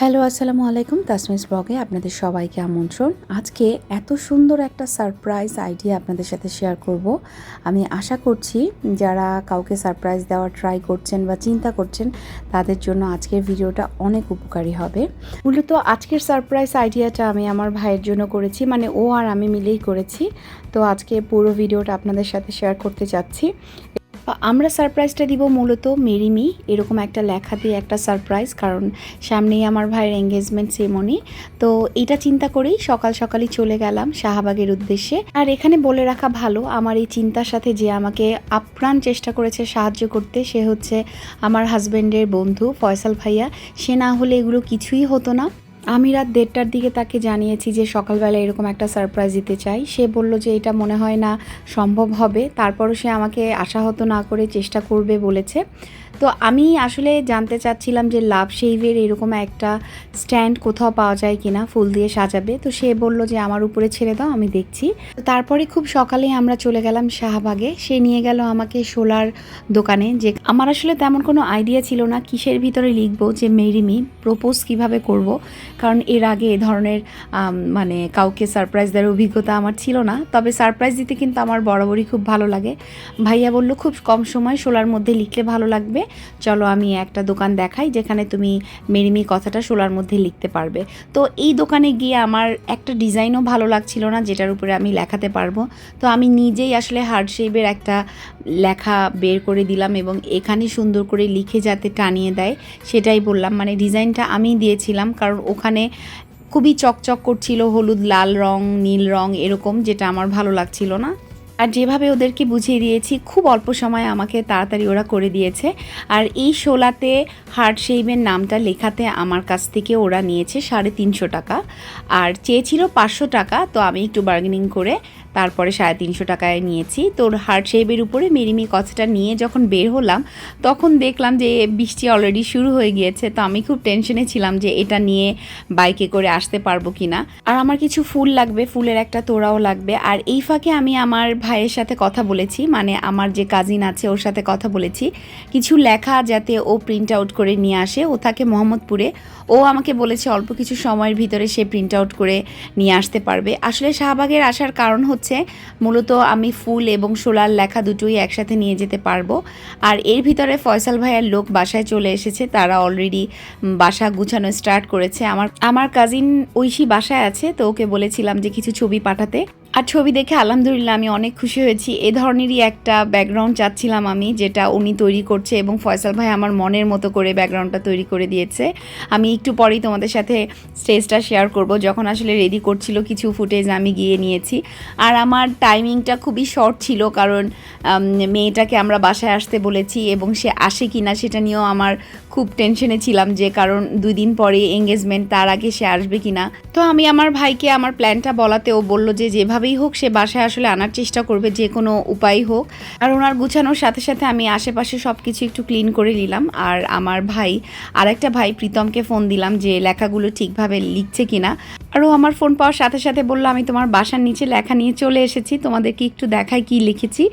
Hello, আসসালামু আলাইকুম। তাসমিস ব্লগে আপনাদের সবাইকে আমন্ত্রণ। আজকে এত সুন্দর একটা সারপ্রাইজ আইডিয়া আপনাদের সাথে শেয়ার করব। আমি আশা করছি যারা কাউকে সারপ্রাইজ দেওয়ার ট্রাই করছেন বা চিন্তা করছেন, তাদের জন্য আজকের ভিডিওটা অনেক উপকারী হবে। মূলত আজকের সারপ্রাইজ আইডিয়াটা আমি আমার ভাইয়ের জন্য করেছি মানে ও আর আমি মিলেই করেছি। তো আজকে পুরো ভিডিওটা আপনাদের সাথে শেয়ার করতে চাচ্ছি। আমরা সারপ্রাইজটা দিব মূলত মেরিমি এরকম একটা লেখা দিয়ে একটা সারপ্রাইজ কারণ সামনেই আমার ভাইয়ের এঙ্গেজমেন্ট সেমনি তো এটা চিন্তা করেই সকাল সকালই চলে গেলাম শাহবাগের উদ্দেশ্যে। আর এখানে বলে রাখা ভালো, আমার এই চিন্তার সাথে যে আমাকে আপ্রাণ চেষ্টা করেছে সাহায্য করতে, সে হচ্ছে আমার হাজব্যান্ডের বন্ধু ফয়সাল ভাইয়া। সে না হলে এগুলো কিছুই হতো না। আমি রাত দেড়টার দিকে তাকে জানিয়েছি যে সকালবেলা এরকম একটা সারপ্রাইজ দিতে চাই। সে বলল যে এটা মনে হয় না সম্ভব হবে। তারপরও সে আমাকে আশাহত না করে চেষ্টা করবে বলেছে। তো আমি আসলে জানতে চাচ্ছিলাম যে লাভ শেইভের এরকম একটা স্ট্যান্ড কোথাও পাওয়া যায় কিনা, ফুল দিয়ে সাজাবে। তো সে বলল যে আমার উপরে ছেড়ে দাও, আমি দেখছি। তো তারপরে খুব সকালে আমরা চলে গেলাম শাহবাগে। সে নিয়ে গেল আমাকে সোলার দোকানে যে আমার আসলে তেমন কোনো আইডিয়া ছিল না। কিসের ভিতরে লিখব যে মেরিমি প্রপোজ কীভাবে করব? কারণ এর আগে এ ধরনের মানে কাউকে সারপ্রাইজ দেওয়ার অভিজ্ঞতা আমার ছিল না। তবে সারপ্রাইজ দিতে কিন্তু আমার বরাবরই খুব ভালো লাগে। ভাইয়া বলল, খুব কম সময় সোলার মধ্যে লিখলে ভালো লাগবে। চলো আমি একটা দোকান দেখাই যেখানে তুমি মেরিমি কথাটা সোলার মধ্যে লিখতে পারবে। তো এই দোকানে গিয়ে আমার একটা ডিজাইনও ভালো লাগছিল না, যেটার উপরে আমি লেখাতে পারব। তো আমি নিজেই আসলে হার্ড শেপের একটা লেখা বের করে দিলাম এবং এখানে সুন্দর করে লিখে যাতে টানিয়ে দেয়, সেটাই বললাম। মানে ডিজাইনটা আমি দিয়েছিলাম, কারণ ওখানে খুবই চকচক করছিল, হলুদ, লাল রং, নীল রং এরকম, যেটা আমার ভালো লাগছিল না। আর যেভাবে ওদেরকে বুঝিয়ে দিয়েছি, খুব অল্প সময় আমাকে তাড়াতাড়ি ওরা করে দিয়েছে। আর এই শোলাতে হার্ট শেইমের নামটা লেখাতে আমার কাছ থেকে ওরা নিয়েছে সাড়ে তিনশো টাকা। আর চেয়েছিল পাঁচশো টাকা, তো আমি একটু বার্গেনিং করে তারপরে সাড়ে তিনশো টাকায় নিয়েছি। তোর হার্ট শেপের উপরে মেরিমি কথাটা নিয়ে যখন বের হলাম, তখন দেখলাম যে বৃষ্টি অলরেডি শুরু হয়ে গিয়েছে। তো আমি খুব টেনশনে ছিলাম যে এটা নিয়ে বাইকে করে আসতে পারব কি না আর আমার কিছু ফুল লাগবে, ফুলের একটা তোড়াও লাগবে। আর এই ফাঁকে আমি আমার ভাইয়ের সাথে কথা বলেছি মানে আমার যে কাজিন আছে ওর সাথে কথা বলেছি। কিছু লেখা যাতে ও প্রিন্ট আউট করে নিয়ে আসে। ও থাকে মোহাম্মদপুরে। ও আমাকে বলেছে অল্প কিছু সময়ের ভিতরে সে প্রিন্ট আউট করে নিয়ে আসতে পারবে। আসলে শাহবাগের আসার কারণ হচ্ছে মূলত আমি ফুল এবং সোলার লেখা দুটোই একসাথে নিয়ে যেতে পারব। আর এর ভিতরে ফয়সাল ভাইয়ার লোক বাসায় চলে এসেছে। তারা অলরেডি বাসা গুছানো স্টার্ট করেছে। আমার আমার কাজিন ঐশী বাসায় আছে, তো ওকে বলেছিলাম যে কিছু ছবি পাঠাতে। আর ছবি দেখে আলহামদুলিল্লাহ আমি অনেক খুশি হয়েছি। এ ধরনেরই একটা ব্যাকগ্রাউন্ড চাচ্ছিলাম আমি, যেটা উনি তৈরি করছে এবং ফয়সাল ভাই আমার মনের মতো করে ব্যাকগ্রাউন্ডটা তৈরি করে দিয়েছে। আমি একটু পরেই তোমাদের সাথে স্টেজটা শেয়ার করব, যখন আসলে রেডি করছিল কিছু ফুটেজ আমি গিয়ে নিয়েছি। আর আমার টাইমিংটা খুবই শর্ট ছিল কারণ মেয়েটাকে আমরা বাসায় আসতে বলেছি এবং সে আসে কি না সেটা নিয়েও আমার খুব টেনশনে ছিলাম যে কারণ দুই দিন পরে এঙ্গেজমেন্ট তার আগে সে আসবে কি না তো আমি আমার ভাইকে আমার প্ল্যানটা বলাতে ও বলল যে যেভাবেই হোক, সে বাসায় আসলে আনার চেষ্টা করবে, যে কোনো উপায় হোক। আর ওনার গুছানোর সাথে সাথে আমি আশেপাশে সব কিছু একটু ক্লিন করে নিলাম। আর আমার ভাই, আরেকটা ভাই প্রীতমকে ফোন দিলাম যে লেখাগুলো ঠিকভাবে লিখছে কিনা। আর ও আমার ফোন পাওয়ার সাথে সাথে বলল, আমি তোমার বাসার নিচে লেখা নিয়ে চলে এসেছি, তোমাদেরকে একটু দেখাই কি লিখেছি।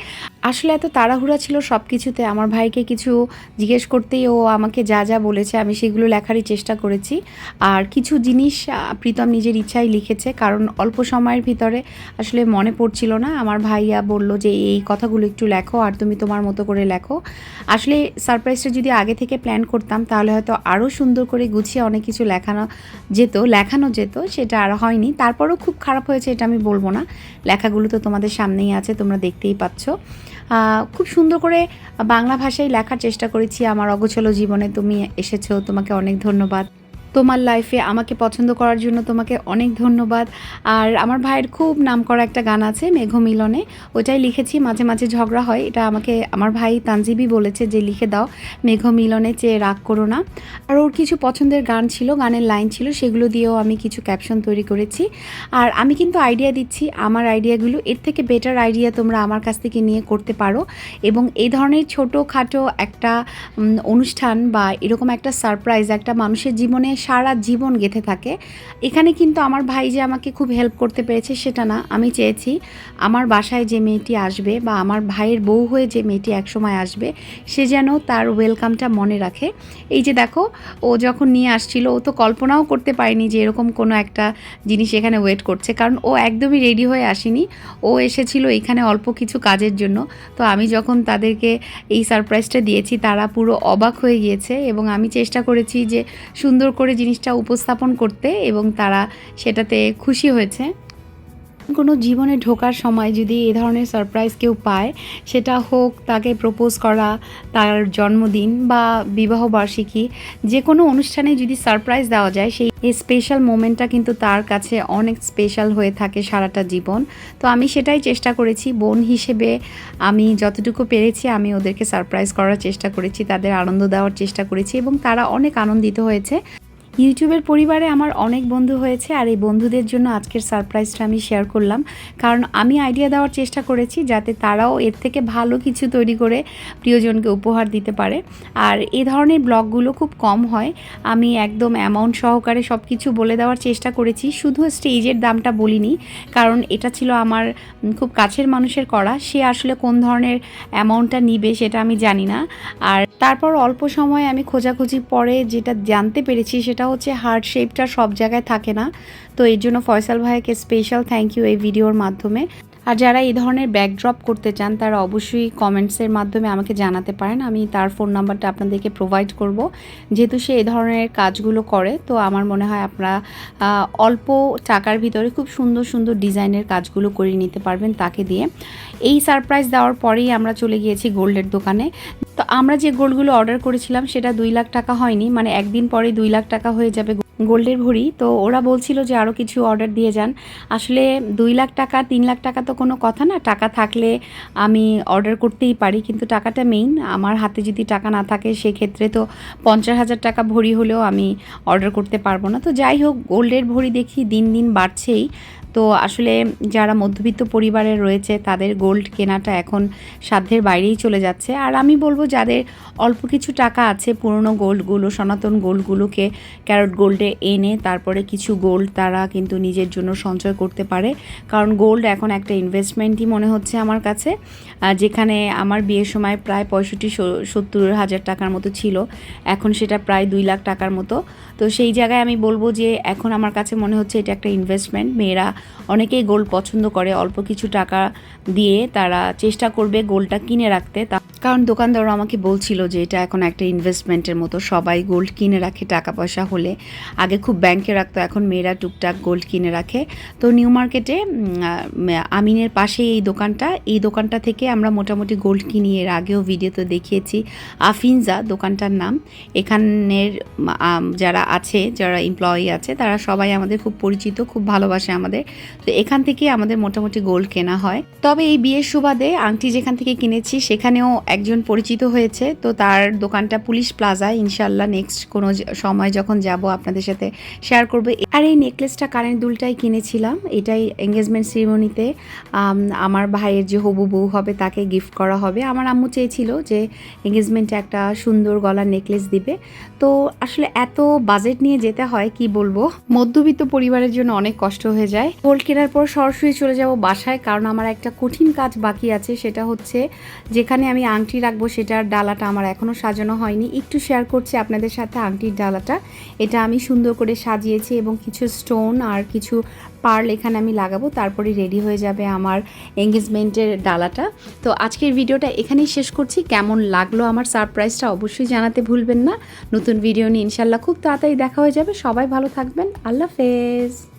আসলে এত তাড়াহুড়া ছিল সব কিছুতে আমার ভাইকে কিছু জিজ্ঞেস করতেই ও আমাকে যা যা বলেছে, আমি সেগুলো লেখারই চেষ্টা করেছি। আর কিছু জিনিস প্রীতম নিজের ইচ্ছাই লিখেছে, কারণ অল্প সময়ের ভিতরে আসলে মনে পড়ছিল না। আমার ভাইয়া বলল যে, এই কথাগুলো একটু লেখো আর তুমি তোমার মতো করে লেখো। আসলে সারপ্রাইজটা যদি আগে থেকে প্ল্যান করতাম, তাহলে হয়তো আরও সুন্দর করে গুছিয়ে অনেক কিছু লেখানো যেত লেখানো যেত, সেটা আর হয়নি। তারপরও খুব খারাপ হয়েছে, এটা আমি বলব না। লেখাগুলো তো তোমাদের সামনেই আছে, তোমরা দেখতেই পাচ্ছ। খুব সুন্দর করে বাংলা ভাষায় লেখার চেষ্টা করেছি আমার অগোছলো জীবনে। তুমি এসেছ, তোমাকে অনেক ধন্যবাদ। তোমার লাইফে আমাকে পছন্দ করার জন্য তোমাকে অনেক ধন্যবাদ। আর আমার ভাইয়ের খুব নাম করা একটা গান আছে মেঘ মিলনে ওটাই লিখেছি, মাঝে মাঝে ঝগড়া হয়। এটা আমাকে, আমার ভাই তানজিবি বলেছে যে লিখে দাও মেঘ মিলনে চেয়ে রাগ করো না। আর ওর কিছু পছন্দের গান ছিল, গানের লাইন ছিল, সেগুলো দিয়েও আমি কিছু ক্যাপশন তৈরি করেছি। আর আমি কিন্তু আইডিয়া দিচ্ছি, আমার আইডিয়াগুলো এর থেকে বেটার আইডিয়া তোমরা আমার কাছ থেকে নিয়ে করতে পারো। এবং এই ধরনের ছোটোখাটো একটা অনুষ্ঠান বা এরকম একটা সারপ্রাইজ একটা মানুষের জীবনে সারা জীবন গেঁথে থাকে। এখানে কিন্তু আমার ভাই যে আমাকে খুব হেল্প করতে পেরেছে সেটা না, আমি চেয়েছি আমার বাসায় যে মেয়েটি আসবে বা আমার ভাইয়ের বউ হয়ে যে মেয়েটি একসময় আসবে, সে যেন তার ওয়েলকামটা মনে রাখে। এই যে দেখো, ও যখন নিয়ে আসছিল, ও তো কল্পনাও করতে পারেনি যে এরকম কোনো একটা জিনিস এখানে ওয়েট করছে, কারণ ও একদমই রেডি হয়ে আসেনি। ও এসেছিল এখানে অল্প কিছু কাজের জন্য। তো আমি যখন তাদেরকে এই সারপ্রাইজটা দিয়েছি, তারা পুরো অবাক হয়ে গিয়েছে এবং আমি চেষ্টা করেছি যে সুন্দর করে জিনিসটা উপস্থাপন করতে এবং তারা সেটাতে খুশি হয়েছে। কোনো জীবনে ঢোকার সময় যদি এ ধরনের সারপ্রাইজ কেউ পায়, সেটা হোক তাকে প্রপোজ করা, তার জন্মদিন বা বিবাহবার্ষিকী যে কোনো অনুষ্ঠানে যদি সারপ্রাইজ দেওয়া যায়, সেই এই স্পেশাল মোমেন্টটা কিন্তু তার কাছে অনেক স্পেশাল হয়ে থাকে সারাটা জীবন। তো আমি সেটাই চেষ্টা করেছি, বোন হিসেবে আমি যতটুকু পেরেছি আমি ওদেরকে সারপ্রাইজ করার চেষ্টা করেছি, তাদের আনন্দ দেওয়ার চেষ্টা করেছি এবং তারা অনেক আনন্দিত হয়েছে। ইউটিউবের পরিবারে আমার অনেক বন্ধু হয়েছে আর এই বন্ধুদের জন্য আজকের সারপ্রাইজটা আমি শেয়ার করলাম। কারণ আমি আইডিয়া দেওয়ার চেষ্টা করেছি যাতে তারাও এর থেকে ভালো কিছু তৈরি করে প্রিয়জনকে উপহার দিতে পারে। আর এ ধরনের ব্লগগুলো খুব কম হয়। আমি একদম অ্যামাউন্ট সহকারে সব কিছু বলে দেওয়ার চেষ্টা করেছি। শুধু স্টেজের দামটা বলিনি, কারণ এটা ছিল আমার খুব কাছের মানুষের করা। সে আসলে কোন ধরনের অ্যামাউন্টটা নিবে সেটা আমি জানি না। আর তারপর অল্প সময় আমি খোঁজাখুঁজি পরে যেটা জানতে পেরেছি সেটা হচ্ছে হার্ট শেপটা সব জায়গায় থাকে না। তো এর জন্য ফয়সাল ভাইকে স্পেশাল থ্যাংক ইউ এই ভিডিওর মাধ্যমে। আর যারা এই ধরনের ব্যাকড্রপ করতে চান, তারা অবশ্যই কমেন্টসের মাধ্যমে আমাকে জানাতে পারেন। আমি তার ফোন নাম্বারটা আপনাদেরকে প্রোভাইড করব। যেহেতু সে এই ধরনের কাজগুলো করে, তো আমার মনে হয় আপনারা অল্প টাকার ভিতরে খুব সুন্দর সুন্দর ডিজাইনের কাজগুলো করে নিতে পারবেন তাকে দিয়ে। এই সারপ্রাইজ দেওয়ার পরেই আমরা চলে গিয়েছি গোল্ডের দোকানে। তো আমরা যে গোল্ডগুলো অর্ডার করেছিলাম, সেটা দুই লাখ টাকা হয়নি। মানে একদিন পরে দুই লাখ টাকা হয়ে যাবে গোল্ডের ভরি। তো ওরা বলছিল যে আরও কিছু অর্ডার দিয়ে যান। আসলে দুই লাখ টাকা, তিন লাখ টাকা তো কোনো কথা না। টাকা থাকলে আমি অর্ডার করতেই পারি, কিন্তু টাকাটা মেইন আমার হাতে যদি টাকা না থাকে, সেক্ষেত্রে তো পঞ্চাশ হাজার টাকা ভরি হলেও আমি অর্ডার করতে পারব না। তো যাই হোক, গোল্ডের ভরি দেখি দিন দিন বাড়ছেই। তো আসলে যারা মধ্যবিত্ত পরিবারে রয়েছে, তাদের গোল্ড কেনাটা এখন সাধ্যের বাইরেই চলে যাচ্ছে। আর আমি বলব যাদের অল্প কিছু টাকা আছে, পুরনো গোল্ডগুলো, সনাতন গোল্ডগুলোকে ক্যারট গোল্ডে এনে তারপরে কিছু গোল্ড তারা কিন্তু নিজের জন্য সঞ্চয় করতে পারে। কারণ গোল্ড এখন একটা ইনভেস্টমেন্টই মনে হচ্ছে আমার কাছে। যেখানে আমার বিয়ের সময় প্রায় পঁয়ষট্টি সত্তর হাজার টাকার মতো ছিল। এখন সেটা প্রায় দুই লাখ টাকার মতো। তো সেই জায়গায় আমি বলব যে এখন আমার কাছে মনে হচ্ছে এটা একটা ইনভেস্টমেন্ট মেয়েরা অনেকেই গোল্ড পছন্দ করে, অল্প কিছু টাকা দিয়ে তারা চেষ্টা করবে গোল্ডটা কিনে রাখতে। তা- কারণ দোকানদাররা আমাকে বলছিল যে এটা এখন একটা ইনভেস্টমেন্টের মতো, সবাই গোল্ড কিনে রাখে টাকা পয়সা হলে। আগে খুব ব্যাংকে রাখতো, এখন মেয়েরা টুকটাক গোল্ড কিনে রাখে। তো নিউ মার্কেটে আমিনের পাশে এই দোকানটা এই দোকানটা থেকে আমরা মোটামুটি গোল্ড কিনি এর আগেও ভিডিওতে দেখিয়েছি। আফিনজা দোকানটার নাম। এখানের যারা আছে, যারা এমপ্লয়ি আছে, তারা সবাই আমাদের খুব পরিচিত, খুব ভালোবাসে আমাদের। তো এখান থেকে আমাদের মোটামুটি গোল্ড কেনা হয়। তবে এই বিয়ের সুবাদে আংটি যেখান থেকে কিনেছি, সেখানেও একজন পরিচিত হয়েছে। তো তার দোকানটা পুলিশ প্লাজায় ইনশাল্লাহ নেক্সট কোনো সময় যখন যাব আপনাদের সাথে শেয়ার করব। আর এই নেকলেসটা কারেন্ট দুলটাই কিনেছিলাম। এটাই এঙ্গেজমেন্ট সেরিমনিতে আমার ভাইয়ের যে হবু বউ হবে, তাকে গিফট করা হবে। আমার আম্মু চেয়েছিল যে এঙ্গেজমেন্টে একটা সুন্দর গলার নেকলেস দিবে। তো আসলে এত বাজেট নিয়ে যেতে হয়, কি বলব? মধ্যবিত্ত পরিবারের জন্য অনেক কষ্ট হয়ে যায়। গোল্ড কেনার পর সরাসরি চলে যাব বাসায়, কারণ আমার একটা কঠিন কাজ বাকি আছে, সেটা হচ্ছে যেখানে আমি আংটি রাখব সেটার ডালাটা আমার এখনও সাজানো হয়নি। একটু শেয়ার করছি আপনাদের সাথে আংটির ডালাটা। এটা আমি সুন্দর করে সাজিয়েছি এবং কিছু স্টোন আর কিছু পার্ল এখানে আমি লাগাবো, তারপরে রেডি হয়ে যাবে আমার এঙ্গেজমেন্টের ডালাটা। তো আজকের ভিডিওটা এখানেই শেষ করছি। কেমন লাগল আমার সারপ্রাইজটা অবশ্যই জানাতে ভুলবেন না। নতুন ভিডিও নিয়ে ইনশাল্লাহ খুব তাড়াতাড়ি দেখা হয়ে যাবে। সবাই ভালো থাকবেন। আল্লাহ হাফেজ।